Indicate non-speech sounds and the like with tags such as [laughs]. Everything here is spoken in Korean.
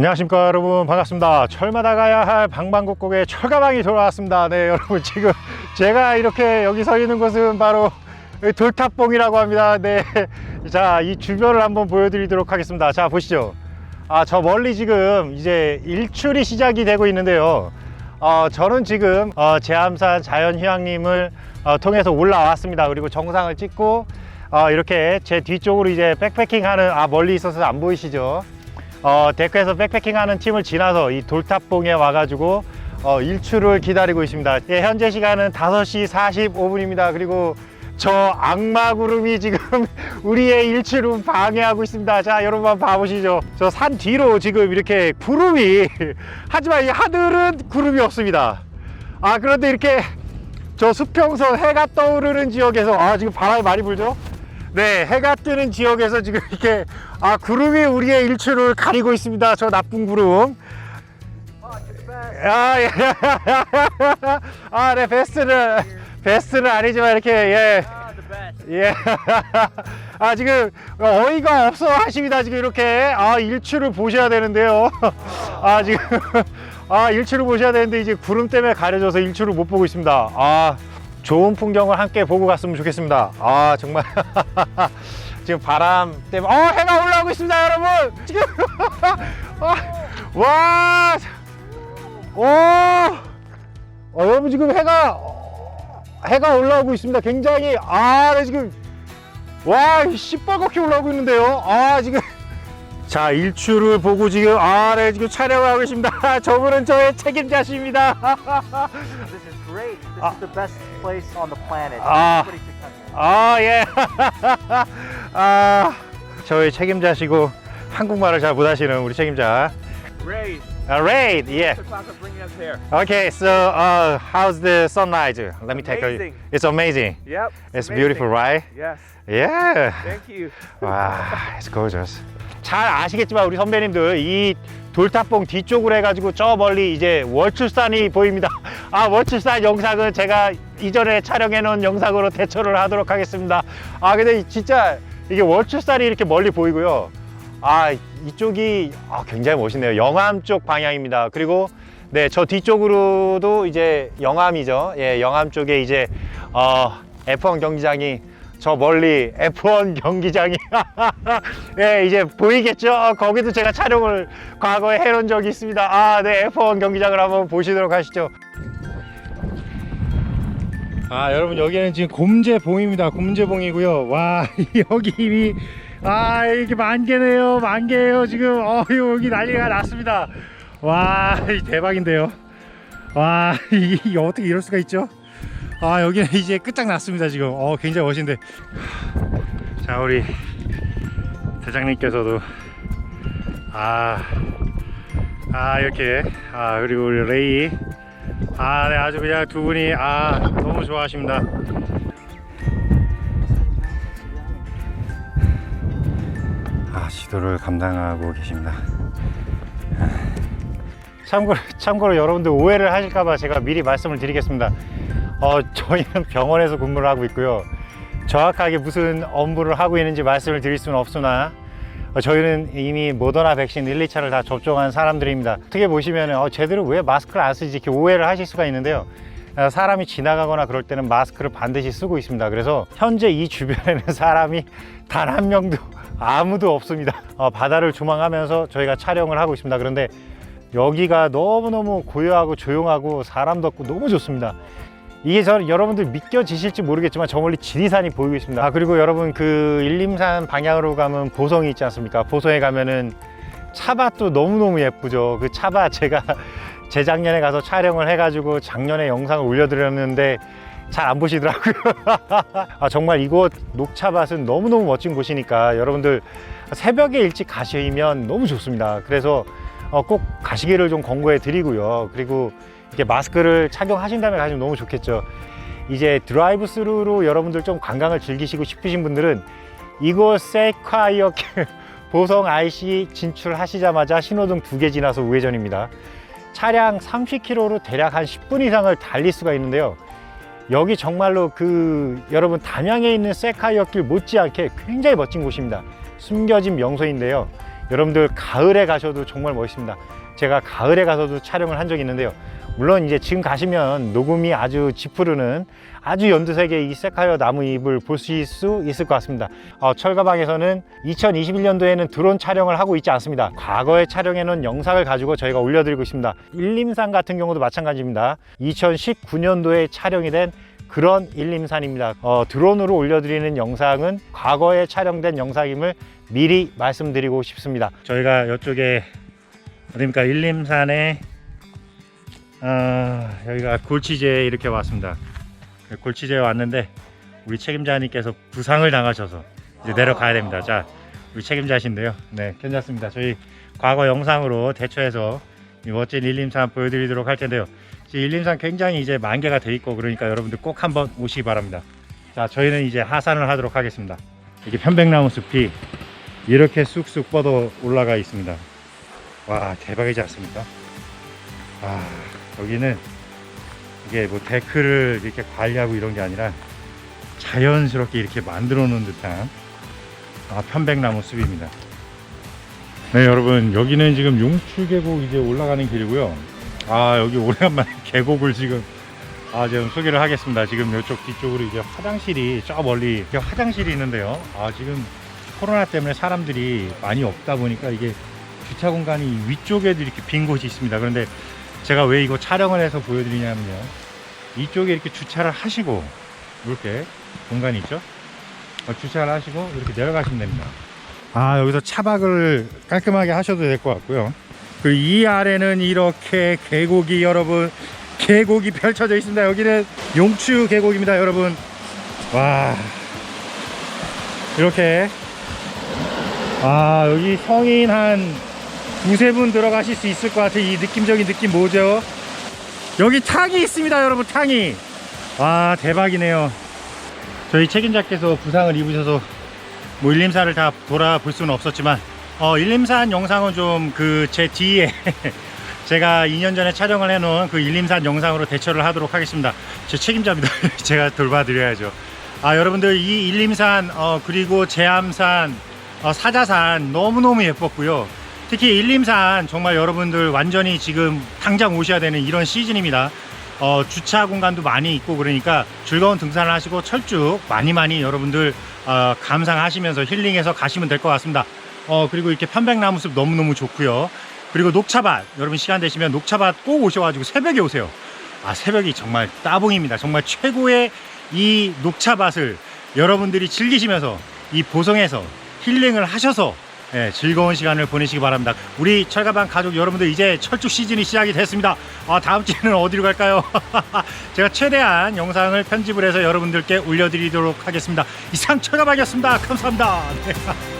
안녕하십니까 여러분. 반갑습니다. 철마다 가야 할 방방곡곡의 철가방이 돌아왔습니다. 네 여러분. 지금 제가 이렇게 여기 서 있는 곳은 바로 돌탑봉이라고 합니다. 네자이 주변을 한번 보여드리도록 하겠습니다. 자 보시죠. 아 저 멀리 지금 이제 일출이 시작이 되고 있는데요. 어, 저는 지금 어, 제암산 자연휴양림을 어, 통해서 올라왔습니다. 그리고 정상을 찍고 어, 이렇게 제 뒤쪽으로 이제 백패킹 하는 아 멀리 있어서 안 보이시죠 어, 데크에서 백패킹 하는 팀을 지나서 이 돌탑봉에 와가지고 어, 일출을 기다리고 있습니다. 예, 현재 시간은 5시 45분입니다. 그리고 저 악마 구름이 지금 [laughs] 우리의 일출을 방해하고 있습니다. 자, 여러분 한번 봐보시죠. 저 산 뒤로 지금 이렇게 구름이 [laughs] 하지만 이 하늘은 구름이 없습니다. 아, 그런데 이렇게 저 수평선 해가 떠오르는 지역에서 아, 지금 바람이 많이 불죠? 네, 해가 뜨는 지역에서 지금 이렇게 아 구름이 우리의 일출을 가리고 있습니다. 저 나쁜 구름. 아, 예. [laughs] 아, 네, 베스트는 베스트는 아니지만 이렇게 예. 예. [laughs] 아, 지금 어이가 없어 하십니다. 지금 이렇게 아, 일출을 보셔야 되는데요. [laughs] 아, 지금 아, 일출을 보셔야 되는데 이제 구름 때문에 가려져서 일출을 못 보고 있습니다. 아, 좋은 풍경을 함께 보고 갔으면 좋겠습니다. 아, 정말 [laughs] 지금 바람 때문에 어, 해가 올라오고 있습니다, 여러분. 지금 아, [laughs] 와! 오! 어, 여러분 지금 해가 해가 올라오고 있습니다. 굉장히 아, 네, 지금 와, 시뻘겋게 올라오고 있는데요. 아, 지금 자, 일출을 보고 지금 아, 네, 지금 촬영을 하고 있습니다. 저분은 저의 책임자십니다. This is great. This Ah. is the best place on the planet. Ah. Everybody should come here. 아, 예. 아, 저의 책임자시고 한국말을 잘 못하시는 우리 책임자. Ray, 아, Ray, yeah. the class of bringing us here. Okay, so uh, how's the sunlight? Let me take a. Amazing. It's amazing. Yep. It's amazing. beautiful, right? Yes. Yeah. Thank you. 와, it's gorgeous. 잘 아시겠지만 우리 선배님들 이 돌탑봉 뒤쪽으로 해가지고 저 멀리 이제 월출산이 보입니다. 아 월출산 영상은 제가 이전에 촬영해 놓은 영상으로 대처를 하도록 하겠습니다. 아 근데 진짜 이게 월출산이 이렇게 멀리 보이고요. 아 이쪽이 아, 굉장히 멋있네요. 영암 쪽 방향입니다. 그리고 네 저 뒤쪽으로도 이제 영암이죠. 예 영암 쪽에 이제 어, F1 경기장이 저 멀리 F1 [laughs] 경기장이 예 이제 보이겠죠 거기도 제가 촬영을 과거에 해놓은 적이 있습니다 아 네 F1 경기장을 한번 보시도록 하시죠 아 여러분 여기는 지금 곰제봉입니다 곰제봉이고요 와 [laughs] 여기 이미 아 이게 만개네요 만개예요 지금. 어 여기 난리가 났습니다. 와 대박인데요. 와 [laughs] 이게 어떻게 이럴 수가 있죠? 아 여기는 [laughs] 이제 끝장났습니다 지금. 어 굉장히 멋진데. 자 우리 대장님께서도 아, 아 이렇게 아 그리고 우리 레이. 아 네 아주 그냥 두 분이 아 너무 좋아하십니다 지도를 감당하고 계십니다 참고로, 참고로 여러분들 오해를 하실까봐 제가 미리 말씀을 드리겠습니다. 어, 저희는 병원에서 근무를 하고 있고요. 정확하게 무슨 업무를 하고 있는지 말씀을 드릴 수는 없으나 어, 저희는 이미 모더나 백신 1, 2차를 다 접종한 사람들입니다. 어떻게 보시면 어, 제대로 왜 마스크를 안 쓰지 이렇게 오해를 하실 수가 있는데요. 어, 사람이 지나가거나 그럴 때는 마스크를 반드시 쓰고 있습니다. 그래서 현재 이 주변에는 사람이 단 한 명도 아무도 없습니다. 어, 바다를 조망하면서 저희가 촬영을 하고 있습니다. 그런데 여기가 너무너무 고요하고 조용하고 사람도 없고 너무 좋습니다. 이게 저 여러분들 믿겨지실지 모르겠지만 저 멀리 지리산이 보이고 있습니다. 아 그리고 여러분 그 일림산 방향으로 가면 보성이 있지 않습니까? 보성에 가면은 차밭도 너무너무 예쁘죠. 그 차밭 제가 [laughs] 재작년에 가서 촬영을 해가지고 작년에 영상을 올려드렸는데 잘 안 보시더라고요. [laughs] 아 정말 이곳 녹차밭은 너무너무 멋진 곳이니까 여러분들 새벽에 일찍 가시면 너무 좋습니다. 그래서 어, 꼭 가시기를 좀 권고해 드리고요. 그리고 이렇게 마스크를 착용하신다면 가시면 너무 좋겠죠. 이제 드라이브 스루로 여러분들 좀 관광을 즐기시고 싶으신 분들은 이곳 세콰이어 [laughs] 보성 IC 진출하시자마자 신호등 두 개 지나서 우회전입니다. 차량 30km로 대략 한 10분 이상을 달릴 수가 있는데요. 여기 정말로 그 여러분 담양에 있는 세카이어 길 못지않게 굉장히 멋진 곳입니다. 숨겨진 명소인데요. 여러분들 가을에 가셔도 정말 멋있습니다. 제가 가을에 가서도 촬영을 한 적이 있는데요. 물론 이제 지금 가시면 녹음이 아주 짙푸르는 아주 연두색의 이 세카이어 나무 잎을 보실 수 있을 것 같습니다. 어, 철가방에서는 2021년도에는 드론 촬영을 하고 있지 않습니다. 과거에 촬영해놓은 영상을 가지고 저희가 올려드리고 있습니다. 일림산 같은 경우도 마찬가지입니다. 2019년도에 촬영이 된 그런 일림산입니다. 어, 드론으로 올려드리는 영상은 과거에 촬영된 영상임을 미리 말씀드리고 싶습니다. 저희가 이쪽에 어딥니까 일림산에 아, 여기가 골치제에 이렇게 왔습니다. 골치제에 왔는데 우리 책임자님께서 부상을 당하셔서 이제 내려가야 됩니다. 자, 우리 책임자신데요. 네, 괜찮습니다. 저희 과거 영상으로 대처해서 이 멋진 일림산 보여드리도록 할 텐데요. 일림산 굉장히 이제 만개가 돼 있고 그러니까 여러분들 꼭 한번 오시기 바랍니다. 자, 저희는 이제 하산을 하도록 하겠습니다. 이게 편백나무 숲이 이렇게 쑥쑥 뻗어 올라가 있습니다. 와, 대박이지 않습니까? 아, 여기는 이게 뭐 데크를 이렇게 관리하고 이런 게 아니라 자연스럽게 이렇게 만들어 놓은 듯한 아, 편백나무 숲입니다. 네, 여러분 여기는 지금 용출계곡 이제 올라가는 길이고요. 아, 여기 오래간만에 [laughs] 계곡을 지금 아, 지금 소개를 하겠습니다. 지금 이쪽 뒤쪽으로 이제 화장실이 저 멀리 화장실이 있는데요. 아, 지금 코로나 때문에 사람들이 많이 없다 보니까 이게 주차 공간이 위쪽에도 이렇게 빈 곳이 있습니다. 그런데 제가 왜 이거 촬영을 해서 보여드리냐면요. 이쪽에 이렇게 주차를 하시고 이렇게 공간이 있죠. 어, 주차를 하시고 이렇게 내려가시면 됩니다. 아 여기서 차박을 깔끔하게 하셔도 될 것 같고요. 그이 아래는 이렇게 계곡이 여러분 계곡이 펼쳐져 있습니다. 여기는 용추 계곡입니다, 여러분. 와 이렇게 아 여기 성인 한 두세 분 들어가실 수 있을 것 같아요. 이 느낌적인 느낌 뭐죠? 여기 탕이 있습니다, 여러분. 탕이. 와, 대박이네요. 저희 책임자께서 부상을 입으셔서 뭐 일림산을 다 돌아볼 수는 없었지만 어, 일림산 영상은 좀 그 제 뒤에 [laughs] 제가 2년 전에 촬영을 해놓은 그 일림산 영상으로 대처를 하도록 하겠습니다. 제 책임자입니다. [laughs] 제가 돌봐드려야죠. 아, 여러분들 이 일림산 어, 그리고 제암산 어, 사자산 너무너무 예뻤고요. 특히 일림산 정말 여러분들 완전히 지금 당장 오셔야 되는 이런 시즌입니다. 어, 주차 공간도 많이 있고 그러니까 즐거운 등산을 하시고 철쭉 많이 많이 여러분들 어, 감상하시면서 힐링해서 가시면 될 것 같습니다. 어, 그리고 이렇게 편백나무 숲 너무너무 좋고요. 그리고 녹차밭 여러분 시간 되시면 녹차밭 꼭 오셔가지고 새벽에 오세요. 아 새벽이 정말 따봉입니다. 정말 최고의 이 녹차밭을 여러분들이 즐기시면서 이 보성에서 힐링을 하셔서 예, 즐거운 시간을 보내시기 바랍니다. 우리 철가방 가족 여러분들 이제 철쭉 시즌이 시작이 됐습니다. 아, 다음 주에는 어디로 갈까요? [laughs] 제가 최대한 영상을 편집을 해서 여러분들께 올려드리도록 하겠습니다. 이상 철가방이었습니다. 감사합니다. 네.